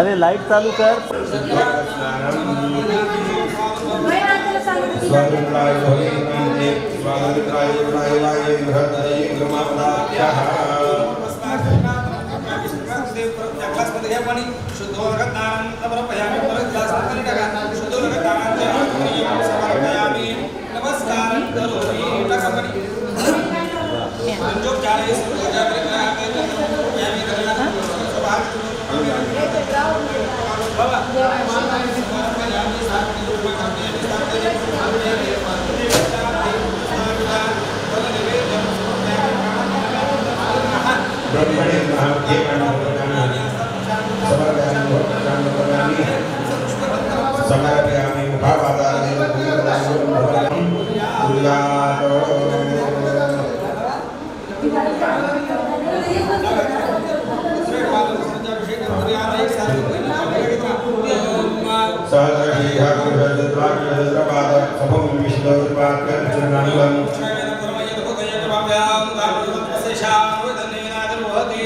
अरे लाइट चालू कर. शुद्ध ब्रह्मणे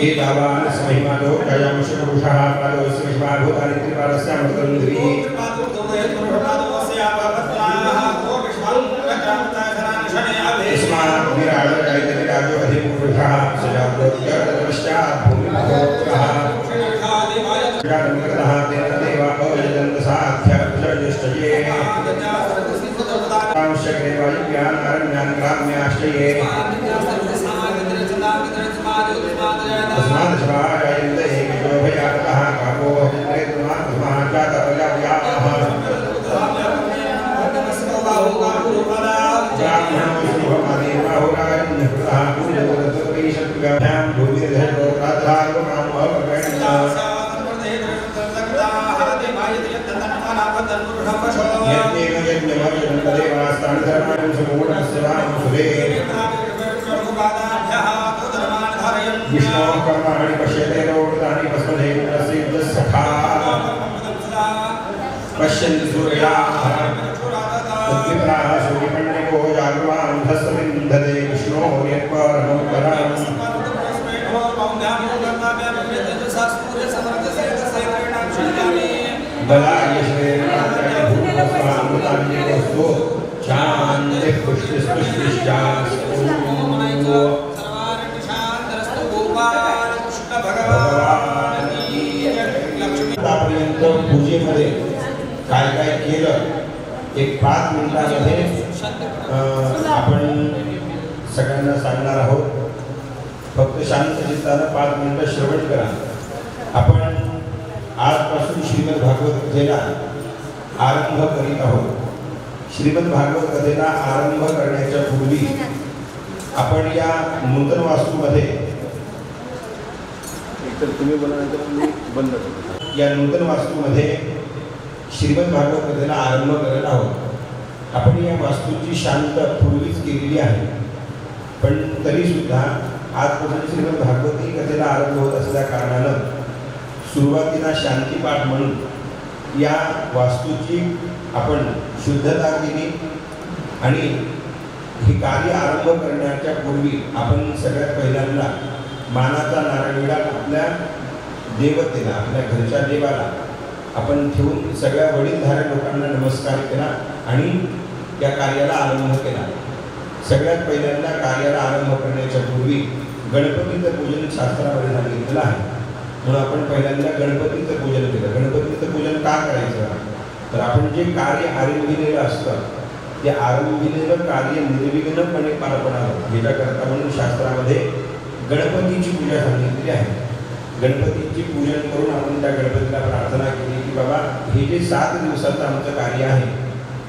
एतावान् स्महिमादो कयं शुभुषः पादो स्महिमाभूतानि त्रिपादस्यामृतन्ध्री तस्मात् कांशग्रेवायुज्ञान अरण्यान् ग्राम्याश्चये तस्मात् शवायन्ते विशोभयातः कामो हरिन्द्रे तस्मात् तस्मात् जातपजाव्याः ब्राह्मणो शुभमदेवाहुराजन्यकृतः पूजोदत्तपैशत्व्याभ्यां भूमिर्धरोत्रात्रागमामः यज्ञेन यज्ञमर्जनं विष्णोः कर्माणि पश्यते रोगतानि भस्मधेन्द्रसिद्धसखा पश्यन्ति सूर्याः तद्विप्राः सूर्यपण्डिको जागृवान्धस्समिन्धते विष्णोः यत्परमोपराम् बलाय भूमस्वामृतान्यवस्तु शान्तिः पुष्टिस्पुष्टिश्चास्तु आतापर्यंत पूजेमध्ये काय काय केलं एक पाच मिनिटामध्ये आपण सगळ्यांना सांगणार आहोत फक्त शांत चित्तानं पाच मिनिटं श्रवण करा आपण आजपासून श्रीमद भागवत कथेला आरंभ करीत आहोत. श्रीमद भागवत कथेला आरंभ करण्याच्या पूर्वी आपण या नूतन वास्तूमध्ये एकतर तुम्ही बोलल्यानंतर मी बंद. करतो या नूतन वास्तूमध्ये श्रीमद भागवत कथेला आरंभ करत आहोत. आपण या वास्तूची शांत पूर्वीच केलेली आहे. पण तरी सुद्धा आजपासून श्रीमद भागवती कथेला आरंभ होत असल्या कारणानं सुरुवातीला शांतीपाठ म्हणून या वास्तूची आपण शुद्धता केली आणि हे कार्य आरंभ करण्याच्या पूर्वी आपण सगळ्यात पहिल्यांदा मानाचा नारळविडा आपल्या देवतेला आपल्या घरच्या देवाला आपण ठेवून सगळ्या वडीलधाऱ्या लोकांना नमस्कार केला आणि या कार्याला आरंभ केला. सगळ्यात पहिल्यांदा कार्याला आरंभ करण्याच्या पूर्वी गणपतीचं पूजन शास्त्रामध्ये सांगितलेलं आहे. म्हणून आपण पहिल्यांदा गणपतीचं पूजन केलं. गणपतीचं पूजन का करायचं? तर आपण जे कार्य आरंभिलेलं असतं ते आरंभिलेलं कार्य निर्विघ्नपणे पार पडावं. याच्याकरता म्हणून शास्त्रामध्ये गणपतीची पूजा सांगितली आहे. गणपतीची पूजन करून आपण त्या गणपतीला प्रार्थना केली की बाबा हे जे सात दिवसाचं आमचं कार्य आहे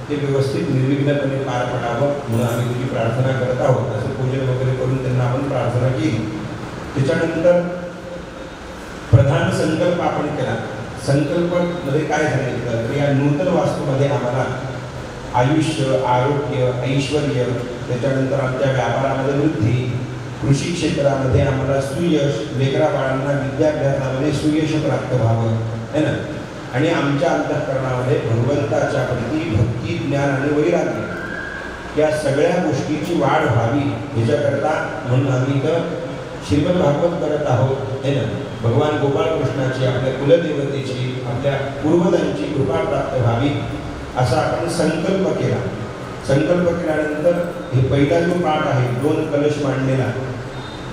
ते व्यवस्थित निर्विघ्नपणे पार पडावं म्हणून आम्ही तुझी प्रार्थना करत आहोत. असं पूजन वगैरे करून त्यांना आपण प्रार्थना केली. त्याच्यानंतर प्रधान संकल्प आपण केला. संकल्पमध्ये काय सांगितलं तर या नूतन वास्तूमध्ये आम्हाला आयुष्य आरोग्य ऐश्वर त्याच्यानंतर आमच्या व्यापारामध्ये वृद्धी कृषी क्षेत्रामध्ये आम्हाला सुयश लेकरा बाळांना विद्याभ्यासामध्ये सुयश प्राप्त व्हावं है ना? आणि आमच्या अंतःकरणामध्ये भगवंताच्या प्रती भक्ती ज्ञान आणि वैराग्य या सगळ्या गोष्टीची वाढ व्हावी ह्याच्याकरता म्हणून आम्ही तर श्रीमद भागवत करत आहोत. आहे ना भगवान गोपाळकृष्णाची आपल्या कुलदेवतेची आपल्या पूर्वजांची कृपा प्राप्त व्हावी असा आपण संकल्प केला. संकल्प केल्यानंतर हे पहिला जो पाठ आहे दोन कलश मांडलेला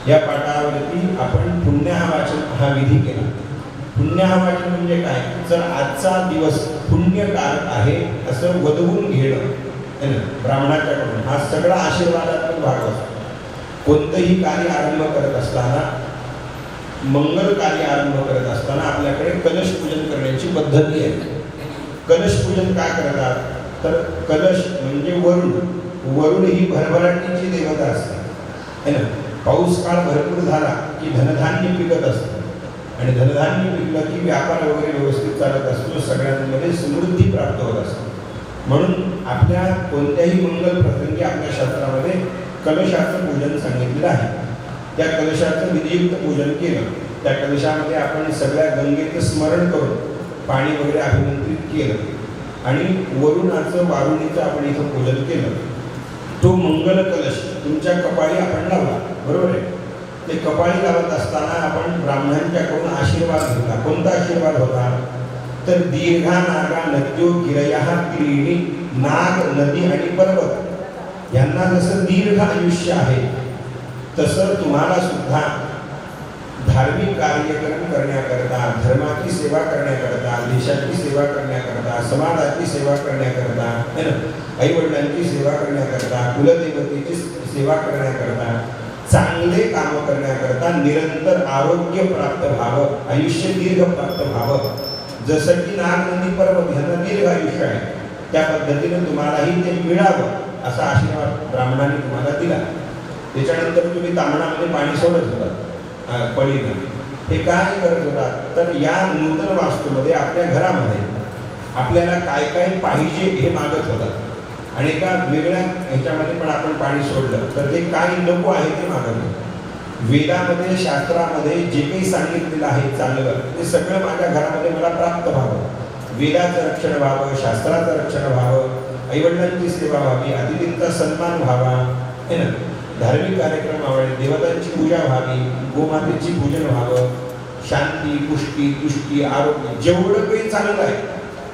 या पाठावरती आपण पुण्याहा वाचन हा विधी केला. पुण्याहा वाचन म्हणजे काय? जर आजचा दिवस पुण्यकारक आहे असं वदवून घेणं है ना? ब्राह्मणाच्याकडून. हा सगळा आशीर्वादात्मक भाग असतो. कोणतंही कार्य आरंभ करत असताना मंगल कार्य आरंभ करत असताना आपल्याकडे कलश पूजन करण्याची पद्धती आहे. कलश पूजन काय करतात? तर कलश म्हणजे वरुण. वरुण ही भरभराटीची देवता असते. है ना? पाऊस काळ भरपूर झाला की धनधान्य पिकत असतं. आणि धनधान्य पिकलं की व्यापार वगैरे व्यवस्थित चालत असतो सगळ्यांमध्ये समृद्धी प्राप्त होत असते. म्हणून आपल्या कोणत्याही मंगल प्रसंगी आपल्या शास्त्रामध्ये कलशाचं पूजन सांगितलेलं आहे. त्या कलशाचं विधियुक्त पूजन केलं. त्या कलशामध्ये आपण सगळ्या गंगेचं स्मरण करून पाणी वगैरे अभिमंत्रित केलं. आणि वरुणाचं वारुणीचं आपण इथं पूजन केलं. तो मंगल कलश तुमच्या कपाळी आपण लावला. बरोबर आहे? ते कपाळी लावत असताना आपण ब्राह्मणांच्याकडून आशीर्वाद घेतला. कोणता आशीर्वाद होता? तर दीर्घा नागा नद्यो गिरया त्रिणी नाग नदी आणि पर्वत. यांना जसं दीर्घ आयुष्य आहे तसं तुम्हाला सुद्धा धार्मिक कार्यक्रम करण्याकरता धर्माची सेवा करण्याकरता देशाची सेवा करण्याकरता समाजाची सेवा करण्याकरता है ना? आई वडिलांची सेवा करण्याकरता कुलदेवतेची सेवा करण्याकरता चांगले काम करण्याकरता निरंतर आरोग्य प्राप्त व्हावं आयुष्य दीर्घ प्राप्त व्हावं. जसं की नाग नदी पर्वत ह्यांना दीर्घ आयुष्य आहे. त्या पद्धतीने तुम्हालाही ते मिळावं असा आशीर्वाद ब्राह्मणाने तुम्हाला दिला. त्याच्यानंतर तुम्ही तांदळामध्ये पाणी सोडत होता पळीनं हे काय करत होता? तर या नूतन वास्तूमध्ये आपल्या घरामध्ये आपल्याला काय काय पाहिजे हे मागत होतात आणि एका वेगळ्या ह्याच्यामध्ये पण आपण पाणी सोडलं. तर ते काय नको आहे ते मागत वेदामध्ये शास्त्रामध्ये जे काही सांगितलेलं आहे चांगलं ते सगळं माझ्या घरामध्ये मला प्राप्त व्हावं. वेदाचं रक्षण व्हावं शास्त्राचं रक्षण व्हावं आईवडिलांची सेवा व्हावी अतिथींचा सन्मान व्हावा है ना धार्मिक कार्यक्रम व्हावे देवतांची पूजा व्हावी गोमातेची पूजन व्हावं शांती पुष्टी तुष्टी आरोग्य जेवढं काही चांगलं आहे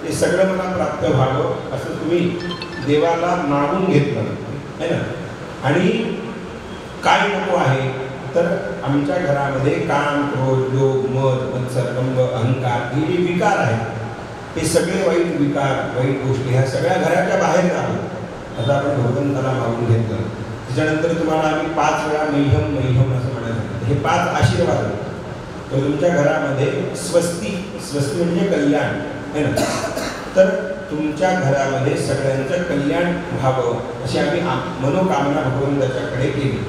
ते सगळं मला प्राप्त व्हावं असं तुम्ही देवाला मागून घेतलं है ना? आणि काय नको आहे तर आमच्या घरामध्ये काम क्रोध लोभ मध मत्सर कंब अहंकार हे जे विकार आहेत हे सगळे वाईट विकार वाईट गोष्टी ह्या सगळ्या घराच्या बाहेर जावं असं आपण भगवंताला मागून घेतलं. त्याच्यानंतर तुम्हाला आम्ही पाच वेळा मैहम मैहम असं म्हणायचं. हे पाच आशीर्वाद आहेत. तर तुमच्या घरामध्ये स्वस्ती स्वस्ती म्हणजे कल्याण है ना? तर तुमच्या घरामध्ये सगळ्यांचं कल्याण व्हावं अशी आम्ही मनोकामना भगवंताच्याकडे केली.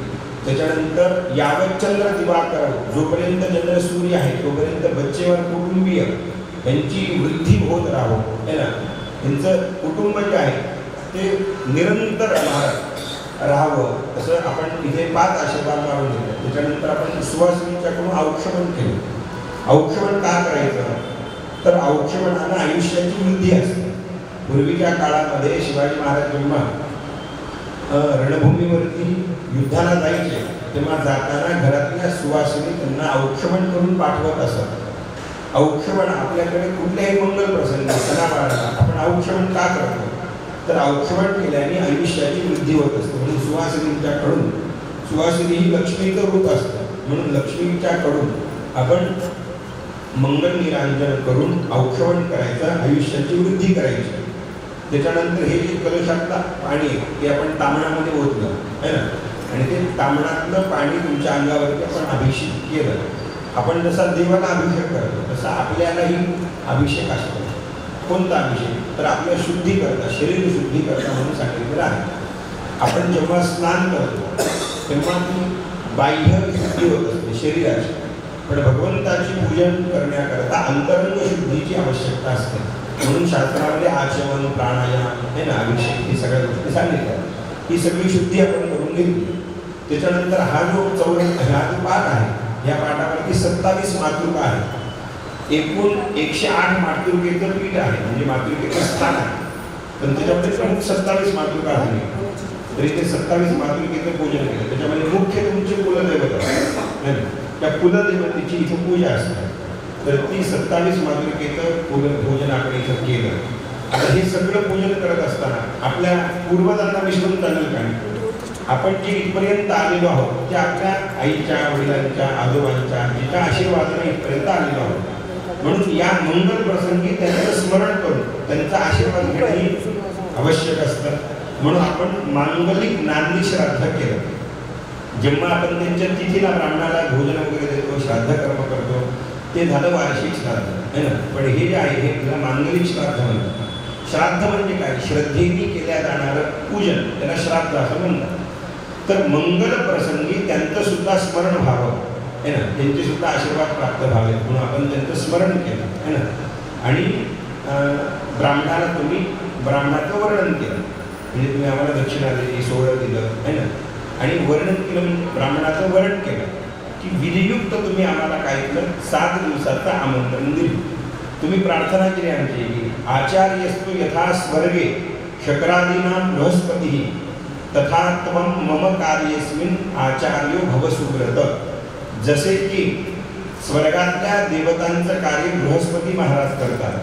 त्याच्यानंतर यावत चंद्र दिवाकर जोपर्यंत चंद्र सूर्य आहे तोपर्यंत बच्चेवर कुटुंबीय यांची वृद्धी होत राहो है ना? यांचं कुटुंब जे आहे ते निरंतर राहा- राहावं. असं आपण इथे पाच आशीर्वाद मारून घेतले त्याच्यानंतर आपण सुवासिनीच्याकडून औक्षमण केलं. औक्षमन का करायचं? तर औक्षमनानं आयुष्याची वृद्धी असते. पूर्वीच्या काळामध्ये शिवाजी महाराज जेव्हा रणभूमीवरती युद्धाला जायचे तेव्हा जाताना घरातल्या सुवासिनी त्यांना औक्षमन करून पाठवत असत. औक्षमन आपल्याकडे कुठल्याही मंगल प्रसंगी सणावाराला आपण औक्षमण का करतो? तर औक्षमन केल्याने आयुष्याची वृद्धी होत असते. म्हणून सुवासिनींच्याकडून सुवासिनी ही लक्ष्मीचं रूप असतं. म्हणून लक्ष्मीच्याकडून आपण मंगल निरांजन करून औक्षवण करायचं आयुष्याची वृद्धी करायची. त्याच्यानंतर हे जे कलशातला पाणी ते आपण तांबणामध्ये ओतलं है ना? आणि ते तांबणातलं पाणी तुमच्या अंगावरती आपण अभिषेक केलं. आपण जसा देवाला अभिषेक करतो तसा आपल्यालाही अभिषेक असतो. कोणता अभिषेक तर आपल्या शुद्धीकरता शरीर शुद्धीकरता म्हणून सांगितलेलं आहे. आपण जेव्हा स्नान करतो तेव्हा ती बाह्य शुद्धी होत असते शरीराची. पण भगवंताची पूजन करण्याकरता अंतरंग शुद्धीची आवश्यकता असते. म्हणून शास्त्रामध्ये आचमन प्राणायाम हे ना अभिषेक ही सगळ्या गोष्टी सांगितल्या. ही सगळी शुद्धी आपण करून घेतली. त्याच्यानंतर हा जो चौर हा जो पाठ आहे या पाठापैकी सत्तावीस मातृका आहेत. एकूण एकशे आठ मातृकेचं पीठ आहे म्हणजे मातृकेचं स्थान आहे. पण त्याच्यामध्ये प्रमुख सत्तावीस मातृका आहे? तरी ते सत्तावीस मातृकेचं पूजन केलं. त्याच्यामध्ये मुख्य तुमचे कुलदैवत आहे. त्या कुलदेवतेची इथं पूजा असते. तर ती सत्तावीस मातृकेचं पूल भोजन आपण इथं केलं. आता हे सगळं पूजन करत असताना आपल्या पूर्वजांना विसरून चालेल का आपण जे इथपर्यंत आलेलो आहोत ते आपल्या आईच्या वडिलांच्या आजोबांच्या आजीच्या आशीर्वादाने इथपर्यंत आलेलो आहोत. म्हणून या मंगल प्रसंगी त्यांचं स्मरण करून त्यांचा आशीर्वाद घेणं आवश्यक असतं. म्हणून आपण मांगलिक नांदी श्राद्ध केलं. जेव्हा आपण त्यांच्या तिथीला ब्राह्मणाला भोजन वगैरे देतो श्राद्ध कर्म करतो ते झालं वार्षिक श्राद्ध. है ना? पण हे जे आहे हे त्याला मांगलिक श्राद्ध म्हणतात. श्राद्ध म्हणजे काय? श्रद्धेने केल्या जाणारं पूजन. त्याला श्राद्ध असं म्हणतात. तर मंगल प्रसंगी त्यांचं सुद्धा स्मरण व्हावं. है ना? त्यांचे सुद्धा आशीर्वाद प्राप्त व्हावेत म्हणून आपण त्यांचं स्मरण केलं है ना? आणि ब्राह्मणाला तुम्ही ब्राह्मणाचं वर्णन केलं. म्हणजे तुम्ही आम्हाला दक्षिणा दिली सोहळं दिलं है ना? आणि वर्णन केलं म्हणजे ब्राह्मणाचं वर्णन केलं. की विधियुक्त तुम्ही आम्हाला काय केलं? सात दिवसाचं आमंत्रण दिलं. तुम्ही प्रार्थना केली आमची की आचार्यस्तु यथा स्वर्गे शक्रादीनां बृहस्पती तथा त्वं मम कार्यस्मिन आचार्यो भव सुब्रत जसे की स्वर्गातल्या देवतांचं कार्य बृहस्पती महाराज करतात.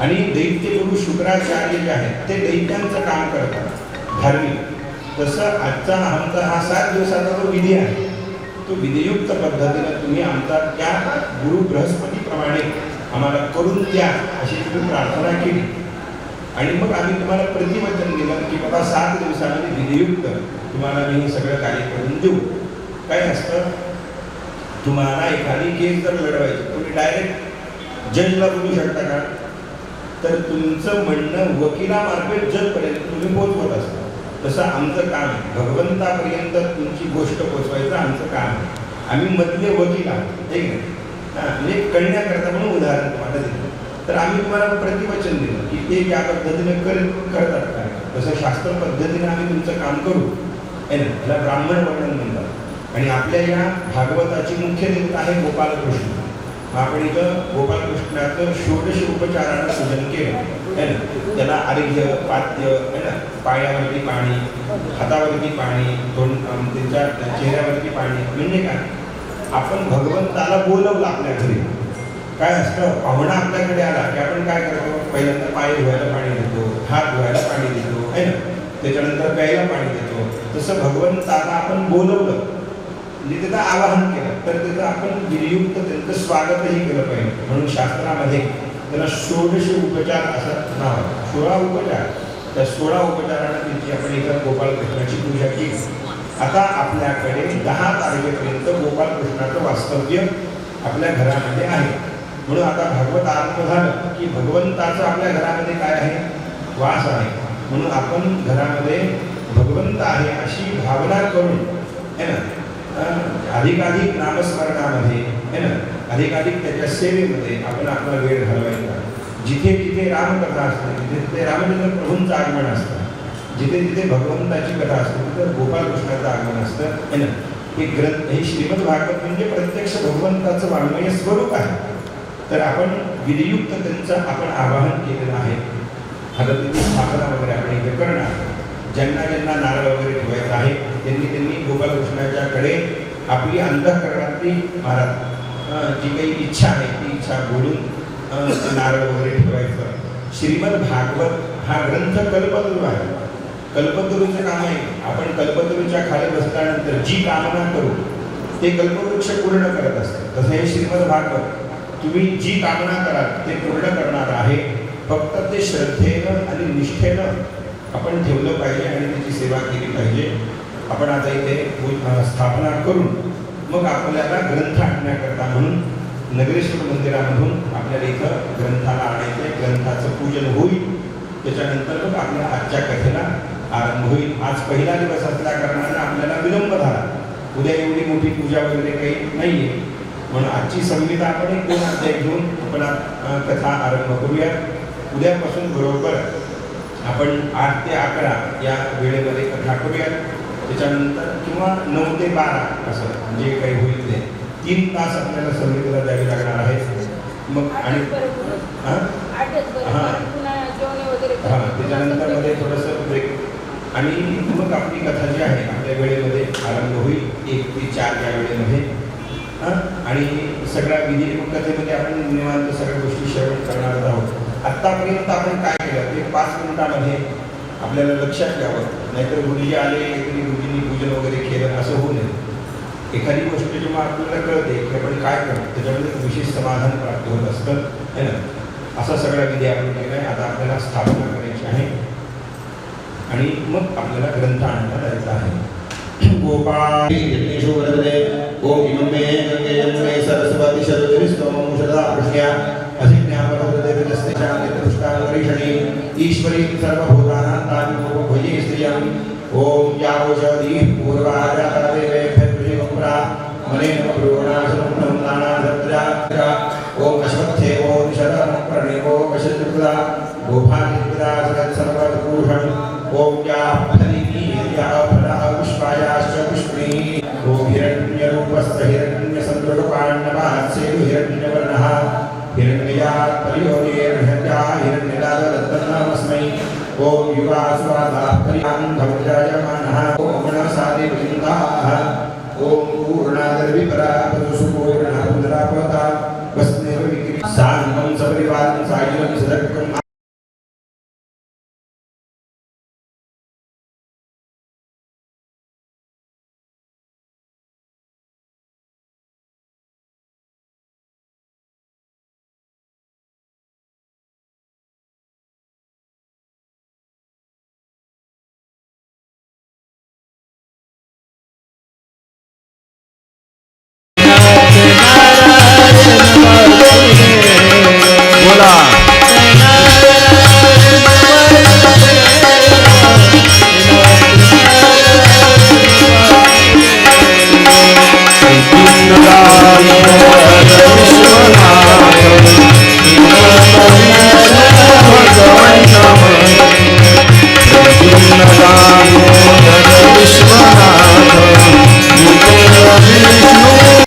आणि दैत्य गुरु शुक्राचार्य जे आहेत ते दैत्यांचं काम करतात. धार्मिक. तसं आजचा आमचा हा सात दिवसाचा जो विधी आहे तो विधियुक्त पद्धतीनं तुम्ही आमचा त्या गुरु बृहस्पतीप्रमाणे आम्हाला करून द्या अशी तुम्ही प्रार्थना केली. आणि मग आम्ही तुम्हाला प्रतिवचन दिलं की बाबा सात दिवसामध्ये विधियुक्त तुम्हाला मी हे सगळं कार्य करून देऊ. काय असतं? तुम्हाला एखादी केस जर लढवायची तुम्ही डायरेक्ट जजला बोलू शकता का? तर तुमचं म्हणणं वकिलामार्फत जजपर्यंत तुम्ही पोचवत असता. तसं आमचं काम आहे. भगवंतापर्यंत तुमची गोष्ट पोचवायचं आमचं काम आहे. आम्ही मधले वकील आहोत ठीक आहे? हां म्हणजे कळण्याकरता म्हणून उदाहरण तुम्हाला दिलं तर आम्ही तुम्हाला प्रतिवचन दिलं की ते या पद्धतीने कर करतात काय? तसं शास्त्र पद्धतीने आम्ही तुमचं काम करू. आहे ना? त्याला ब्राह्मण वर्णन म्हणतात. आणि आपल्या या भागवताची मुख्य देवता आहे गोपालकृष्ण आपण इथं गोपालकृष्णाचं षोडश उपचारानं पूजन केलं है ना? त्याला आरोग्य पाद्य है ना? पायावरती पाणी हातावरती पाणी दोन त्यांच्या चेहऱ्यावरती पाणी म्हणजे काय? आपण भगवंताला बोलवलं आपल्या घरी. काय असतं? पाहुणा आपल्याकडे आला की आपण काय करतो? पहिल्यांदा पाय धुवायला पाणी देतो हात धुवायला पाणी देतो है ना? त्याच्यानंतर प्यायला पाणी देतो. तसं भगवंताला आपण बोलवलं. म्हणजे त्याचं आवाहन केलं तर त्याचं आपण विनियुक्त त्यांचं स्वागतही केलं पाहिजे. म्हणून शास्त्रामध्ये त्याला षोडशे उपचार असं नाव आहे. सोळा उपचार. त्या सोळा उपचारानं त्यांची आपण एका गोपालकृष्णाची पूजा केली. आता आपल्याकडे दहा तारखेपर्यंत गोपालकृष्णाचं वास्तव्य आपल्या घरामध्ये आहे. म्हणून आता भागवत आरंभ झालं की भगवंताचं आपल्या घरामध्ये काय आहे? वास आहे. म्हणून आपण घरामध्ये भगवंत आहे अशी भावना करून है ना अधिकाधिक नामस्मरणामध्ये है ना? अधिकाधिक त्याच्या सेवेमध्ये आपण आपला वेळ घालवायचा. जिथे जिथे रामकथा असते तिथे तिथे रामचंद्र प्रभूंचं आगमन असतं जिथे जिथे भगवंताची कथा असते तिथे गोपालकृष्णाचं आगमन असतं है ना? हे ग्रंथ हे श्रीमद भागवत म्हणजे प्रत्यक्ष भगवंताचं वाङ्मय स्वरूप आहे. तर आपण विधियुक्त त्यांचं आपण आवाहन केलेलं आहे. आता तिथे स्थापना वगैरे आपण इथे करणार. ज्यांना ज्यांना नारळ वगैरे ठेवायचा आहे त्यांनी त्यांनी गोपालकृष्णाच्याकडे आपली अंतःकरणातली महाराज जी काही इच्छा आहे ती इच्छा बोलून नारळ वगैरे ठेवायचं. श्रीमद भागवत हा ग्रंथ कल्पतरू आहे. कल्पतरूचं काम आहे. आपण कल्पतरूच्या खाली बसल्यानंतर जी कामना करू ते कल्पवृक्ष पूर्ण करत असतात तसं हे श्रीमद भागवत. तुम्ही जी कामना कराल ते पूर्ण करणार आहे. फक्त ते श्रद्धेनं आणि निष्ठेनं आपण ठेवलं पाहिजे आणि त्याची सेवा केली पाहिजे. आपण आता इथे पू- स्थापना करून मग आपल्याला ग्रंथ आणण्याकरता म्हणून नगरेश्वर मंदिरामधून आपल्याला इथं ग्रंथाला आणायचं आहे ग्रंथाचं पूजन होईल. त्याच्यानंतर मग आपल्या आजच्या कथेला आरंभ होईल. आज पहिला दिवस असल्या कारणाने आपल्याला विलंब झाला. उद्या एवढी मोठी पूजा वगैरे काही नाही आहे म्हणून आजची संहिता आपण एक दोन अध्याय घेऊन आपण कथा आरंभ करूया उद्यापासून बरोबर आपण आठ ते अकरा या वेळेमध्ये कथा करूया त्याच्यानंतर किंवा नऊ ते बारा असं जे काही होईल ते. तीन तास आपल्याला संहितेला द्यावे लागणार आहे मग आणि हां? हां. हां त्याच्यानंतरमध्ये थोडंसं ब्रेक आणि मग आपली कथा जी आहे आपल्या वेळेमध्ये आरंभ होईल. एक ते चार या वेळेमध्ये. हां? आणि सगळ्या विधी कथेमध्ये आपण निवांत सगळ्या गोष्टी श्रवण करणार आहोत. आत्तापर्यंत आपण काय केलं? ते पाच मिनिटामध्ये आपल्याला लक्षात घ्यावं नाहीतर गुरुजी आले तरी गुरुजींनी पूजन वगैरे केलं असं होऊ नये. एखादी गोष्ट जेव्हा आपल्याला कळते की आपण काय करतो त्याच्यामध्ये विशेष समाधान प्राप्त होत असतं है ना? असा सगळा विधी आपण केला आहे. आता आपल्याला स्थापना करायची आहे. आणि मग आपल्याला ग्रंथ आणायला जायचा आहे. गोपाळ यज्ञेशो वरदे ओम इमं गंगे यमुने सरस्वती शरदरी स्तोमं कृष्ण्या पर्वते विदस्ते ईश्वरी सर्वभूतानां तानि भुजे श्रियम् ओम यावोषधी पूर्वाजातदेवे फेत्रिमुप्रा मनेन प्रोणासनं नानाधत्रा ओम अश्वत्थेवो निषदं प्रणेवो वशत्रुला गोभानिद्रा सर्वभूषम् ओम या ओम युवास्वादात्पर्यान्धमुजायमानः ओम गणसादिवृन्दाः ओम